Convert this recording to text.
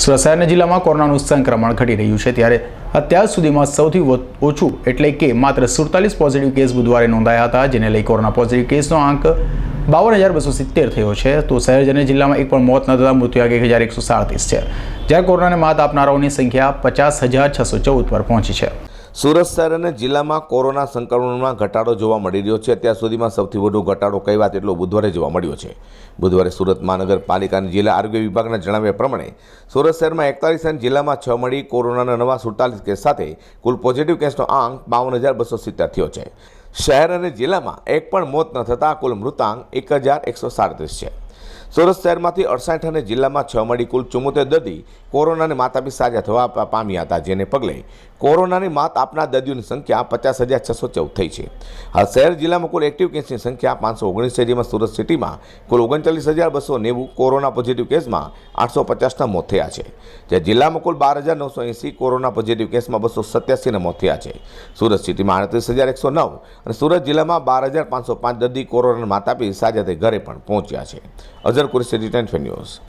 સુરત જિલ્લામાં કોરોનાનું સંક્રમણ ઘટી રહ્યું છે ત્યારે અત્યાર સુધીમાં સૌથી ઓછું એટલે કે માત્ર સુડતાલીસ પોઝિટિવ કેસ બુધવારે નોંધાયા હતા, જેને લઈ કોરોના પોઝિટિવ કેસનો આંક બાવન હજાર બસો સિત્તેર થયો છે. તો શહેર અને જિલ્લામાં એક પણ મોત ન થતાં મૃત્યુઆંક એક હજાર એકસો સાડત્રીસ છે. જ્યારે કોરોનાને માત આપનારાઓની સંખ્યા પચાસ હજાર છસો ચૌદ પર પહોંચી છે. સુરત શહેર અને જિલ્લામાં કોરોના સંક્રમણમાં ઘટાડો જોવા મળી રહ્યો છે. અત્યાર સુધીમાં સૌથી વધુ ઘટાડો કઈ વાત? એટલો બુધવારે જોવા મળ્યો છે. બુધવારે સુરત મહાનગરપાલિકા જિલ્લા આરોગ્ય વિભાગના જણાવ્યા પ્રમાણે સુરત શહેરમાં એકતાલીસ અને જિલ્લામાં છ મળી કોરોનાના નવા સુડતાલીસ કેસ સાથે કુલ પોઝિટિવ કેસનો આંક બાવન હજાર બસો સિત્તેર થયો છે. શહેર અને જિલ્લામાં એક પણ મોત ન થતાં કુલ મૃતાંક એક હજાર એકસો સાડત્રીસ છે. સુરત શહેરમાંથી અડસાઠ અને જિલ્લામાં છ મળી કુલ ચુમ્મોતેર દર્દી કોરોનાને માત આપી સાજા થવા પામ્યા હતા, જેને પગલે કોરોનાની માત આપનાર દર્દીઓની સંખ્યા પચાસ હજાર છસો ચૌદ થઈ છે. હાલ શહેર જિલ્લામાં કુલ એક્ટિવ કેસની સંખ્યા પાંચસો ઓગણીસ છે જેમાં સુરત સિટીમાં કુલ ઓગણચાલીસ હજાર બસો નેવું કોરોના પોઝિટિવ કેસમાં આઠસો પચાસના મોત થયા છે. જે જિલ્લામાં કુલ બાર હજાર નવસો એંસી કોરોના પોઝિટિવ કેસમાં બસો સત્યાસીના મોત થયા છે. સુરત સિટીમાં આડત્રીસ હજાર એકસો નવ અને સુરત જિલ્લામાં બાર હજાર પાંચસો પાંચ દર્દી કોરોનાને માત આપી સાજા થઈ ઘરે પણ પહોંચ્યા છે. Azhar Qureshi return news